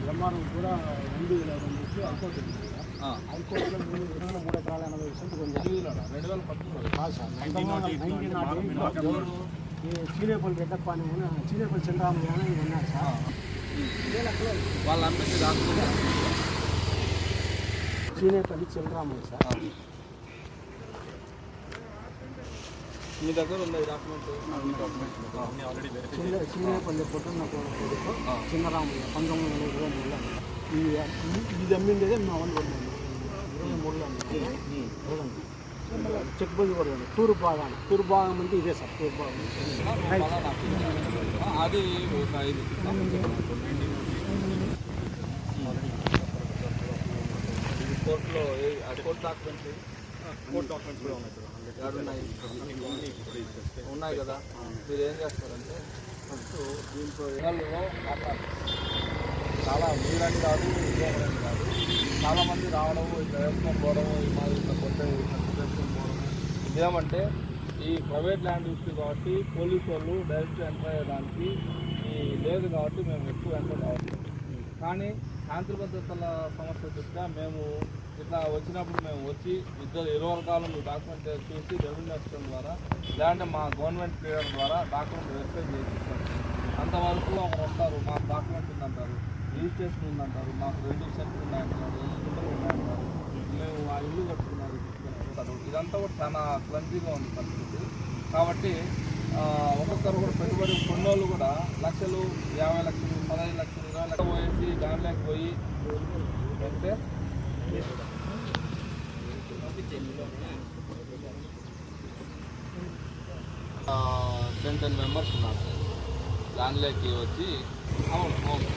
బ్రహ్మాండం కూడా రెండు వేల రెండు హైకోర్టు హైకోర్టులో మూడు రెండు వేల మూడు ఎకరాల ఎనభై సెంట్ కొంచెం రెండు వేల పంతొమ్మిది చీరేపల్లి రెడ్డప్ప అని చీరేపల్లి చంద్రామయ్య అని ఉన్నారు సార్ వాళ్ళందరికీ దాచుకున్నారు చీరేపల్లి చంద్రామయ్య సార్. మీ దగ్గర ఉంది డాక్యుమెంట్ చిన్న చీరేపల్లి పొట్టున్న కొడుకు చిన్నరామయ్య పంతొమ్మిది వందల ఇరవై మూడులో ఇది అమ్మిండేదే మా వాళ్ళు కొన్నాను ఇరవై మూడులో. చూడండి చెక్ బంద్ కూడా తూర్పు భాగం తూర్పు భాగం అంటే ఇదే సార్ తూర్పు భాగం. అది ఒక ఐదు. ఆ కోర్టు డాక్యుమెంట్స్ కోర్టు డాక్యుమెంట్స్ కూడా ఉన్నాయి సార్ ఉన్నాయి. ఉన్నాయి కదా. మీరు ఏం చేస్తారంటే ఫస్ట్ దీంట్లో మాట్లాడాలి చాలా మీరని కాదు ఇంకోమని కాదు. చాలా మంది రావడం ఇట్లా వేసుకొని పోవడం ఈ మాది ఇట్లా ఇట్లా వేసుకొని పోవడం ఇదేమంటే ఈ ప్రైవేట్ ల్యాండ్ ఇష్యూ కాబట్టి పోలీసు వాళ్ళు డైరెక్ట్ ఎంటర్ అయ్యేదానికి ఈ లేదు కాబట్టి మేము ఎక్కువ ఎంటర్ కావట్లేదు కానీ శాంతి భద్రతల సమస్య దృష్ట్యా మేము ఇట్లా వచ్చినప్పుడు మేము వచ్చి ఇద్దరు ఇరవై రకాల డాక్యుమెంట్ చూసి రెవెన్యూ అసిస్టెంట్ ద్వారా లేదంటే మా గవర్నమెంట్ పీరియడ్ ద్వారా డాక్యుమెంట్ వెరిఫై చేసి అంతవరకు ఒకరు వస్తారు మాకు డాక్యుమెంట్ ఉందంటారు రిజిస్ట్రేషన్ ఉందంటారు మాకు రెండు సెంట్లు ఉన్నాయంటారు రెండు ఉన్నాయంటారు మేము ఆ ఇల్లు కట్టుకున్నారు. ఇదంతా కూడా చాలా క్లంజీగా ఉంది పరిస్థితి. కాబట్టి ఒక్కొక్కరు కూడా పెట్టుబడి కొన్నోళ్ళు కూడా లక్షలు యాభై లక్షలు పదహైదు లక్షలు ఇరవై లక్షలు పోయేసి దానిలోకి పోయి పెడితే టెన్ టెన్ మెంబర్స్ ఉన్నారు. దానిలోకి వచ్చి అవును అవును.